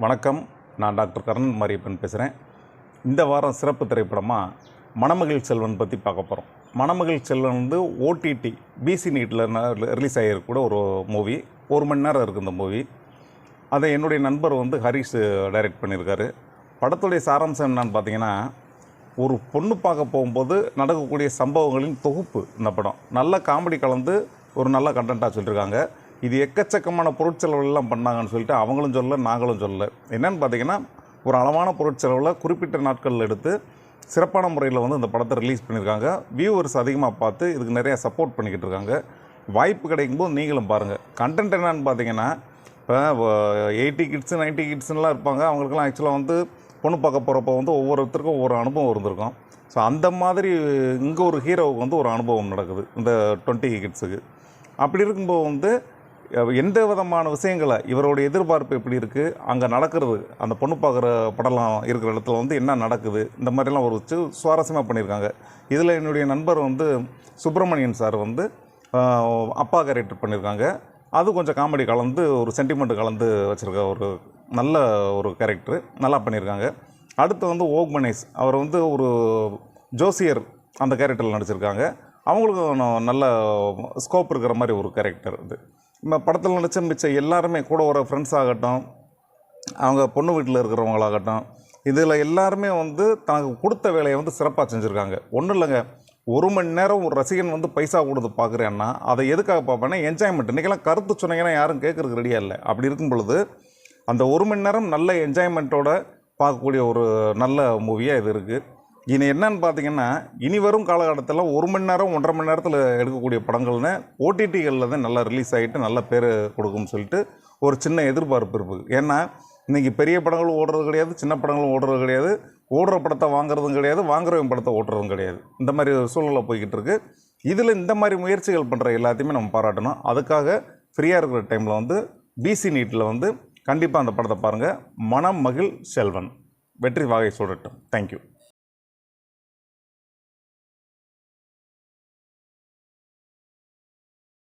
வணக்கம். நான் டாக்டர் கர்ணன் மாரியப்பன் பேசுகிறேன் இந்த வாரம் சிறப்பு திரைப்படமாக மணமகள் செல்வன் பற்றி பார்க்க போகிறோம் மணமகள் செல்வன் வந்து ஓடிடி பிசி நீட்டில் ரிலீஸ் ஆகியிருக்கூட ஒரு மூவி ஒரு மணி நேரம் இருக்குது இந்த மூவி அதை என்னுடைய நண்பர் வந்து ஹரிஷ் டைரக்ட் பண்ணியிருக்காரு. படத்துடைய சாராம்சம் என்னன்னு பார்த்தீங்கன்னா ஒரு பொண்ணு பார்க்க போகும்போது நடக்கக்கூடிய சம்பவங்களின் தொகுப்பு இந்த படம். நல்ல காமெடி கலந்து ஒரு நல்ல கண்டென்ட்டாக சொல்லியிருக்காங்க. இது எக்கச்சக்கமான பொருட்செலவுகள்லாம் பண்ணாங்கன்னு சொல்லிட்டு அவங்களும் சொல்ல நாங்களும் சொல்ல என்னன்னு பார்த்தீங்கன்னா ஒரு அளவான பொருட்செலவில் குறிப்பிட்ட நாட்களில் எடுத்து சிறப்பான முறையில் வந்து இந்த படத்தை ரிலீஸ் பண்ணியிருக்காங்க வியூவர்ஸ் அதிகமாக பார்த்து இதுக்கு நிறையா சப்போர்ட் பண்ணிக்கிட்டு இருக்காங்க. வாய்ப்பு கிடைக்கும்போது நீங்களும் பாருங்கள் கண்டென்ட் என்னன்னு பார்த்தீங்கன்னா இப்போ எயிட்டி கிட்ஸு நைன்ட்டி கிட்ஸுலாம் இருப்பாங்க. அவங்களுக்குலாம் ஆக்சுவலாக வந்து பொண்ணு பார்க்க போகிறப்ப வந்து ஒவ்வொருத்தருக்கும் ஒவ்வொரு அனுபவம் இருந்திருக்கும். ஸோ அந்த மாதிரி இங்கே ஒரு ஹீரோவுக்கு வந்து ஒரு அனுபவம் நடக்குது இந்த டுவெண்ட்டி கிட்ஸுக்கு அப்படி இருக்கும்போது வந்து எந்த விதமான விஷயங்களை இவரோட எதிர்பார்ப்பு எப்படி இருக்குது அங்கே நடக்கிறது அந்த பொண்ணு பார்க்குற படம்லாம் இருக்கிற இடத்துல வந்து என்ன நடக்குது? இந்த மாதிரிலாம் ஒரு வச்சு சுவாரஸ்யமாக பண்ணியிருக்காங்க. இதில் என்னுடைய நண்பர் வந்து சுப்பிரமணியன் சார் வந்து அப்பா கேரக்டர் பண்ணியிருக்காங்க. அது கொஞ்சம் காமெடி கலந்து ஒரு சென்டிமெண்ட் கலந்து வச்சுருக்க ஒரு நல்ல ஒரு கேரக்டர். நல்லா பண்ணியிருக்காங்க. அடுத்து வந்து ஓக்மனேஷ். அவர் வந்து ஒரு ஜோசியர் அந்த கேரக்டரில் நடிச்சிருக்காங்க. அவங்களுக்கும் நல்ல ஸ்கோப் இருக்கிற மாதிரி ஒரு கேரக்டர் இது நம்ம படத்தில் நடித்த மிச்சம் எல்லாருமே கூட ஒரு ஃப்ரெண்ட்ஸ் ஆகட்டும் அவங்க பொண்ணு வீட்டில் இருக்கிறவங்களாகட்டும் இதில் எல்லாருமே வந்து தனக்கு கொடுத்த வேலையை வந்து சிறப்பாக செஞ்சுருக்காங்க. ஒன்றும் இல்லைங்க. ஒரு மணி நேரம் ஒரு ரசிகன் வந்து பைசா கொடுத்து பார்க்குறேன்னா அதை எதுக்காக பார்ப்பேன்னா என்ஜாய்மெண்ட் இன்றைக்கெல்லாம் கருத்து சொன்னீங்கன்னா யாரும் கேட்குறதுக்கு ரெடியாக இல்லை. அப்படி இருக்கும் பொழுது அந்த ஒரு மணி நேரம் நல்ல என்ஜாய்மெண்ட்டோட பார்க்கக்கூடிய ஒரு நல்ல மூவியாக இது இருக்குது இனி என்னன்னு பார்த்தீங்கன்னா இனி வரும் காலகட்டத்தில் ஒரு மணி நேரம் ஒன்றரை மணி நேரத்தில் எடுக்கக்கூடிய படங்கள்னு ஓடிடிகளில் தான் நல்லா ரிலீஸ் ஆகிட்டு நல்ல பேர் கொடுக்கும்னு சொல்லிட்டு ஒரு சின்ன எதிர்பார்ப்பு இருக்குது ஏன்னா இன்றைக்கி பெரிய படங்களும் ஓடுறது கிடையாது சின்ன படங்களும் ஓடுறது கிடையாது ஓடுற படத்தை வாங்குறதும் கிடையாது வாங்குறவன் படத்தை ஓட்டுறதும் கிடையாது. இந்த மாதிரி சூழ்நிலை போய்கிட்டு இருக்கு. இதில் இந்த மாதிரி முயற்சிகள் பண்ணுற எல்லாத்தையுமே நம்ம பாராட்டணும். அதுக்காக ஃப்ரீயாக இருக்கிற டைமில் வந்து பிசி நீட்டில் வந்து கண்டிப்பாக அந்த படத்தை பாருங்கள் மனம் மகிழ் செல்வன். வெற்றி வாகை சொல்லட்டும் தேங்க்யூ